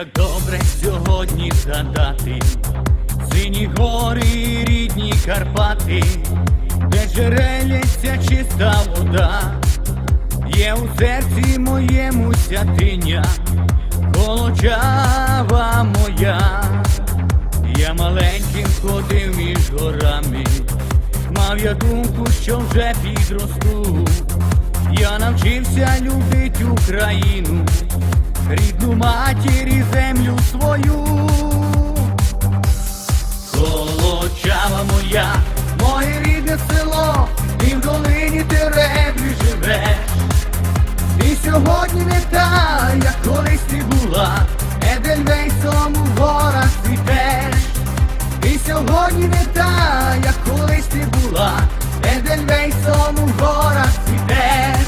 Як добре сьогодні згадати. Сині гори і рідні Карпати, де джереляться чиста вода, є у серці моєму святиня, колочава моя, я маленьким ходив між горами, мав я думку, що вже підросту, я навчився любити Україну, рідну матір і землю свою. Колочава моя, моє рідне село, ти в долині тереблі живеш. Ти сьогодні не та, як колись ти була, Едельвейсом у горах цвітеш. Ти сьогодні не та, як колись ти була, Едельвейсом у горах цвітеш.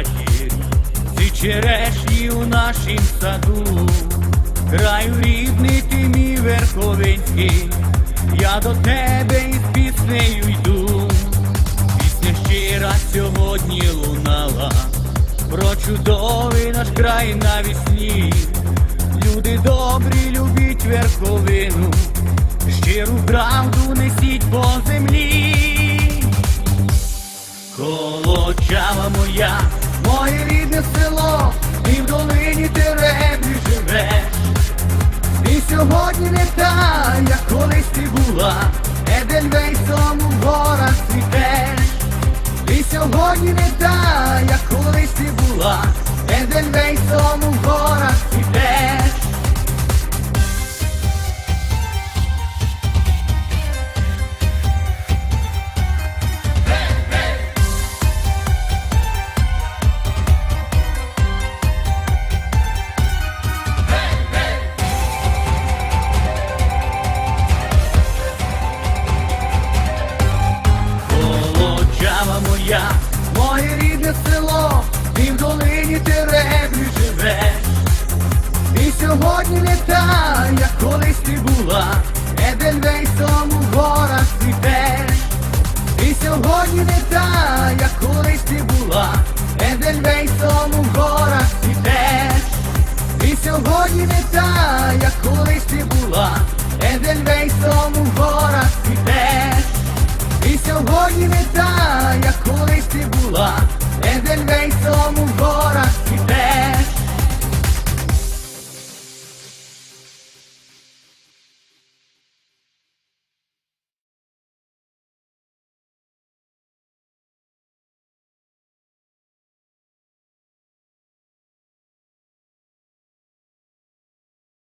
І матір, ці черешні у нашім саду, краю рідний ти мій верховинський, я до тебе із піснею йду, пісня щира сьогодні лунала, про чудовий наш край навісні, люди добрі, любіть верховину, щиру правду несіть по землі. Колочава моя, моє рідне село, і в долині тереблі живеш. І сьогодні не та, як колись ти була, Едельвейсом у горах цвітеш. І сьогодні не та, як колись ти була, Едельвейсом у горах цвітеш. ти була, Едельвейсом у горах цвіте. І сьогодні не та, як колись ти була, Едельвейсом у горах цвіте. І сьогодні не та, як колись ти була, Едельвейсом у горах цвіте. І сьогодні не та, як колись ти була, Едельвейсом у горах цвіте.